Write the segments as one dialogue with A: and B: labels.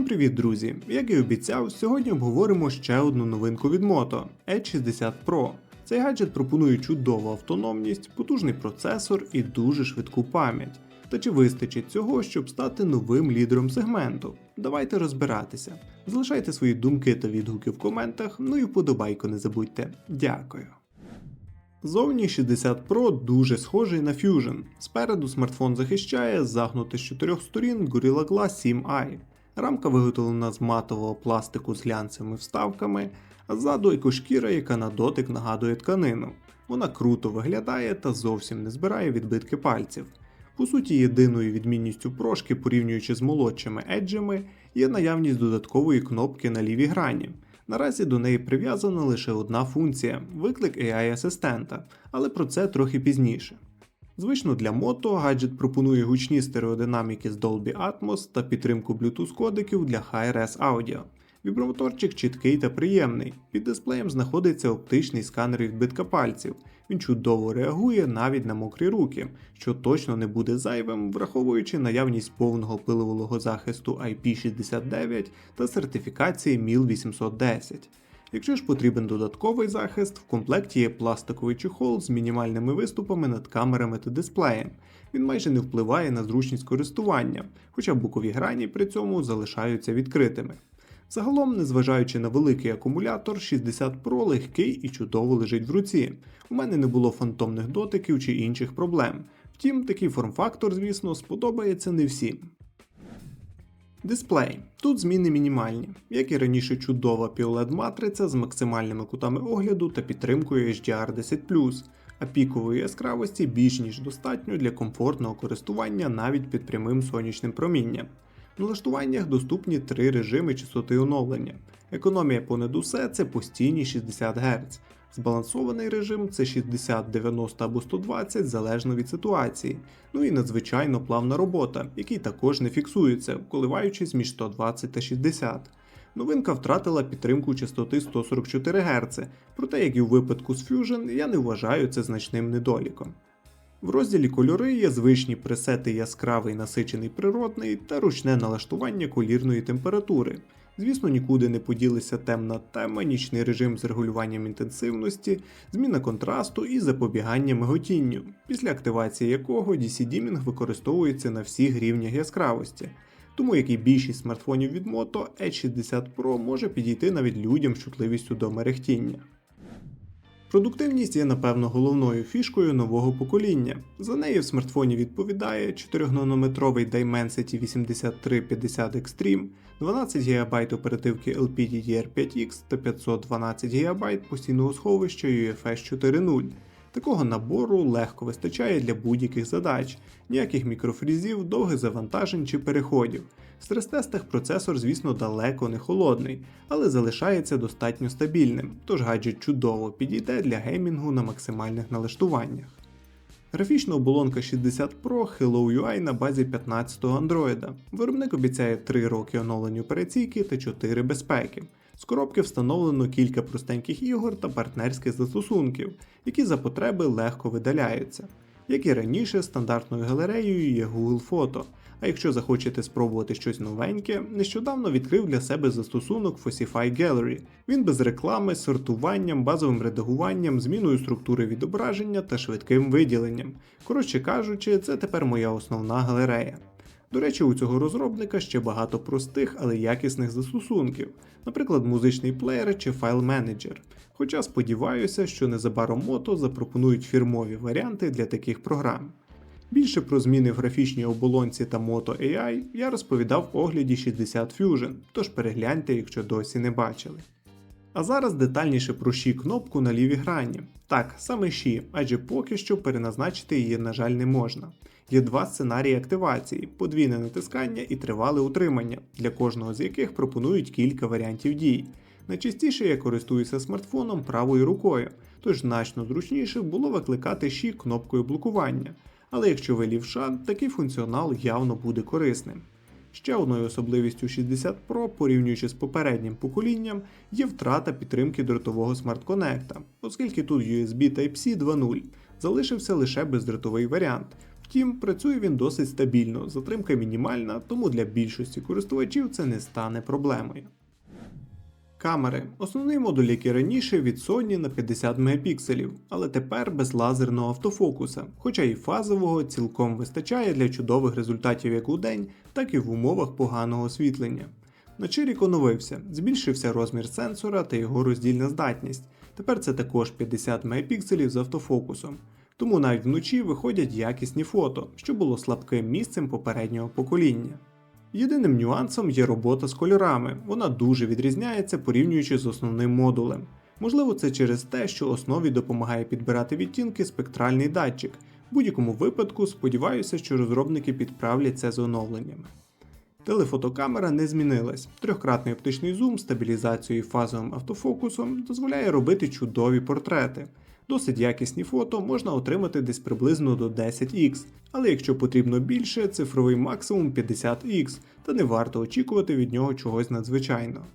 A: привіт, друзі! Як і обіцяв, сьогодні обговоримо ще одну новинку від Moto Edge 60 Pro. Цей гаджет пропонує чудову автономність, потужний процесор і дуже швидку пам'ять. Та чи вистачить цього, щоб стати новим лідером сегменту? Давайте розбиратися. Залишайте свої думки та відгуки в коментах, ну і вподобайку не забудьте. Дякую. Зовні 60 Pro дуже схожий на Fusion. Спереду смартфон захищає загнути з чотирьох сторін Gorilla Glass 7i. Рамка виготовлена з матового пластику з глянцевими вставками, а ззаду екошкіра, яка на дотик нагадує тканину. Вона круто виглядає та зовсім не збирає відбитки пальців. По суті, єдиною відмінністю прошки, порівнюючи з молодшими еджами, є наявність додаткової кнопки на лівій грані. Наразі до неї прив'язана лише одна функція виклик AI-асистента, але про це трохи пізніше. Звично для мото гаджет пропонує гучні стереодинаміки з Dolby Atmos та підтримку Bluetooth кодиків для Hi-Res Audio. Вібромоторчик чіткий та приємний. Під дисплеєм знаходиться оптичний сканер відбитка пальців. Він чудово реагує навіть на мокрі руки, що точно не буде зайвим, враховуючи наявність повного пилового захисту IP69 та сертифікації MIL 810. Якщо ж потрібен додатковий захист, в комплекті є пластиковий чехол з мінімальними виступами над камерами та дисплеєм. Він майже не впливає на зручність користування, хоча бокові грані при цьому залишаються відкритими. Загалом, незважаючи на великий акумулятор, 60 Pro легкий і чудово лежить в руці. У мене не було фантомних дотиків чи інших проблем. Втім, такий форм-фактор, звісно, сподобається не всім. Дисплей. Тут зміни мінімальні, як і раніше чудова POLED матриця з максимальними кутами огляду та підтримкою HDR10, а пікової яскравості більш ніж достатньо для комфортного користування навіть під прямим сонячним промінням. В налаштуваннях доступні три режими частоти оновлення. Економія понад усе це постійні 60 Гц. Збалансований режим це 60, 90 або 120 залежно від ситуації. Ну і надзвичайно плавна робота, який також не фіксується, коливаючись між 120 та 60. Новинка втратила підтримку частоти 144 Гц, проте, як і в випадку з Fusion, я не вважаю це значним недоліком. В розділі кольори є звичні пресети яскравий насичений природний та ручне налаштування колірної температури. Звісно, нікуди не поділися темна тема, нічний режим з регулюванням інтенсивності, зміна контрасту і запобігання миготінню, після активації якого DC Dimming використовується на всіх рівнях яскравості. Тому як і більшість смартфонів від Moto, E60 Pro може підійти навіть людям з чутливістю до мерехтіння. Продуктивність є, напевно, головною фішкою нового покоління. За неї в смартфоні відповідає 4-нанометровий Dimensity 8350 Extreme, 12 ГБ оперативки LPDDR5X та 512 ГБ постійного сховища UFS 4.0. Такого набору легко вистачає для будь-яких задач, ніяких мікрофрізів, довгих завантажень чи переходів. В стрес-тестах процесор, звісно, далеко не холодний, але залишається достатньо стабільним, тож гаджет чудово підійде для геймінгу на максимальних налаштуваннях. Графічна оболонка 60 Pro Hello UI на базі 15-го Android. Виробник обіцяє 3 роки оновлення операційки та 4 безпеки. З коробки встановлено кілька простеньких ігор та партнерських застосунків, які за потреби легко видаляються. Як і раніше, стандартною галереєю є Google Фото. А якщо захочете спробувати щось новеньке, нещодавно відкрив для себе застосунок Fossify Gallery. Він без реклами, сортуванням, базовим редагуванням, зміною структури відображення та швидким виділенням. Коротше кажучи, це тепер моя основна галерея. До речі, у цього розробника ще багато простих, але якісних застосунків, наприклад, музичний плеєр чи файл-менеджер. Хоча сподіваюся, що незабаром Moto запропонують фірмові варіанти для таких програм. Більше про зміни в графічній оболонці та Moto AI я розповідав в огляді 60 Fusion, тож перегляньте, якщо досі не бачили. А зараз детальніше про Ші кнопку на лівій грані. Так, саме Ші, адже поки що переназначити її, на жаль, не можна. Є два сценарії активації: подвійне натискання і тривале утримання, для кожного з яких пропонують кілька варіантів дій. Найчастіше я користуюся смартфоном правою рукою, тож значно зручніше було викликати Ші кнопкою блокування. Але якщо ви лівша, такий функціонал явно буде корисним. Ще одною особливістю 60 Pro, порівнюючи з попереднім поколінням, є втрата підтримки дротового смарт-конекта, оскільки тут USB Type-C 2.0 залишився лише бездротовий варіант. Втім, працює він досить стабільно, затримка мінімальна, тому для більшості користувачів це не стане проблемою. Камери. Основний модуль, як і раніше, від Sony на 50 Мп, але тепер без лазерного автофокуса, хоча і фазового цілком вистачає для чудових результатів як у день, так і в умовах поганого освітлення. На Чирік оновився, збільшився розмір сенсора та його роздільна здатність. Тепер це також 50 Мп з автофокусом. Тому навіть вночі виходять якісні фото, що було слабким місцем попереднього покоління. Єдиним нюансом є робота з кольорами, вона дуже відрізняється порівнюючи з основним модулем. Можливо, це через те, що основі допомагає підбирати відтінки спектральний датчик. В будь-якому випадку сподіваюся, що розробники підправлять це з оновленнями. Телефотокамера не змінилась. Трьохкратний оптичний зум, стабілізацією фазовим автофокусом дозволяє робити чудові портрети. Досить якісні фото можна отримати десь приблизно до 10х, але якщо потрібно більше, цифровий максимум 50х, та не варто очікувати від нього чогось надзвичайного.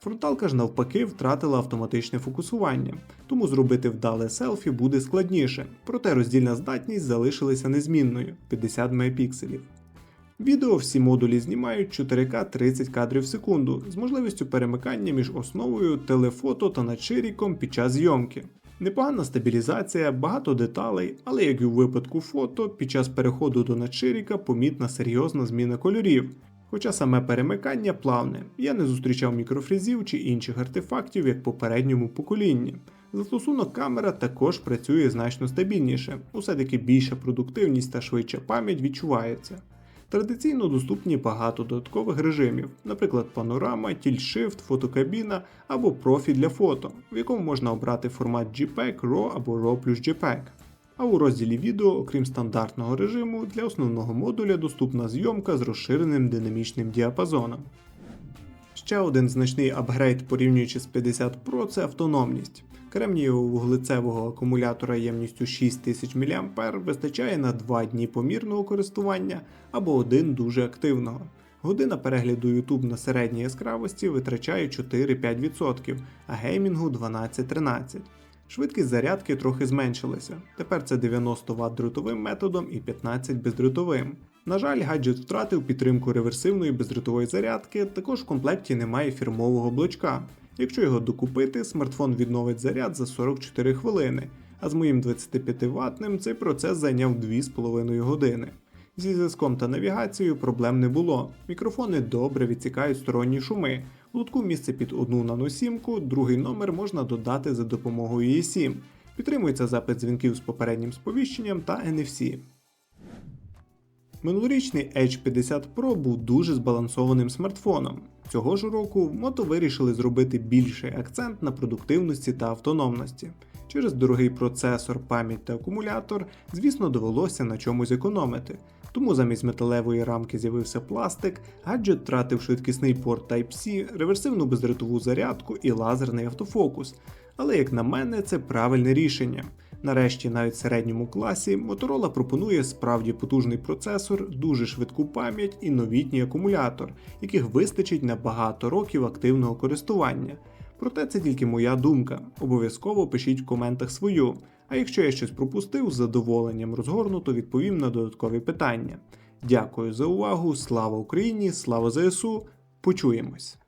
A: Фронталка ж навпаки втратила автоматичне фокусування, тому зробити вдале селфі буде складніше, проте роздільна здатність залишилася незмінною 50 мегапікселів. Відео всі модулі знімають 4К 30 кадрів в секунду з можливістю перемикання між основою, телефото та надширіком під час зйомки. Непогана стабілізація, багато деталей, але як і у випадку фото, під час переходу до надширіка помітна серйозна зміна кольорів. Хоча саме перемикання плавне, я не зустрічав мікрофрізів чи інших артефактів як попередньому поколінні. Застосунок камера також працює значно стабільніше, усе таки більша продуктивність та швидша пам'ять відчувається. Традиційно доступні багато додаткових режимів, наприклад, панорама, тільшифт, фотокабіна або профі для фото, в якому можна обрати формат JPEG, RAW або RAW плюс JPEG. А у розділі відео, окрім стандартного режиму, для основного модуля доступна зйомка з розширеним динамічним діапазоном. Ще один значний апгрейд порівнюючи з 50 Pro це автономність. Кремнієво-вуглецевого акумулятора ємністю 6000 мА вистачає на 2 дні помірного користування або один дуже активного. Година перегляду YouTube на середній яскравості витрачає 4-5%, а геймінгу 12-13%. Швидкість зарядки трохи зменшилася. Тепер це 90 Вт дротовим методом і 15 бездротовим. На жаль, гаджет втратив підтримку реверсивної бездротової зарядки, також в комплекті немає фірмового блочка. Якщо його докупити, смартфон відновить заряд за 44 хвилини, а з моїм 25 ватним цей процес зайняв 2,5 години. Зі зв'язком та навігацією проблем не було. Мікрофони добре відсікають сторонні шуми. В лутку місце під одну наносімку, другий номер можна додати за допомогою eSIM. Підтримується запит дзвінків з попереднім сповіщенням та NFC. Минулорічний Edge 50 Pro був дуже збалансованим смартфоном. Цього ж року Moto вирішили зробити більший акцент на продуктивності та автономності. Через дорогий процесор, пам'ять та акумулятор, звісно, довелося на чомусь економити. Тому замість металевої рамки з'явився пластик, гаджет втратив швидкісний порт Type-C, реверсивну бездротову зарядку і лазерний автофокус. Але, як на мене, це правильне рішення. Нарешті, навіть в середньому класі, Motorola пропонує справді потужний процесор, дуже швидку пам'ять і новітній акумулятор, яких вистачить на багато років активного користування. Проте це тільки моя думка. Обов'язково пишіть в коментах свою. А якщо я щось пропустив, з задоволенням розгорнуто відповім на додаткові питання. Дякую за увагу, слава Україні, слава ЗСУ, почуємось!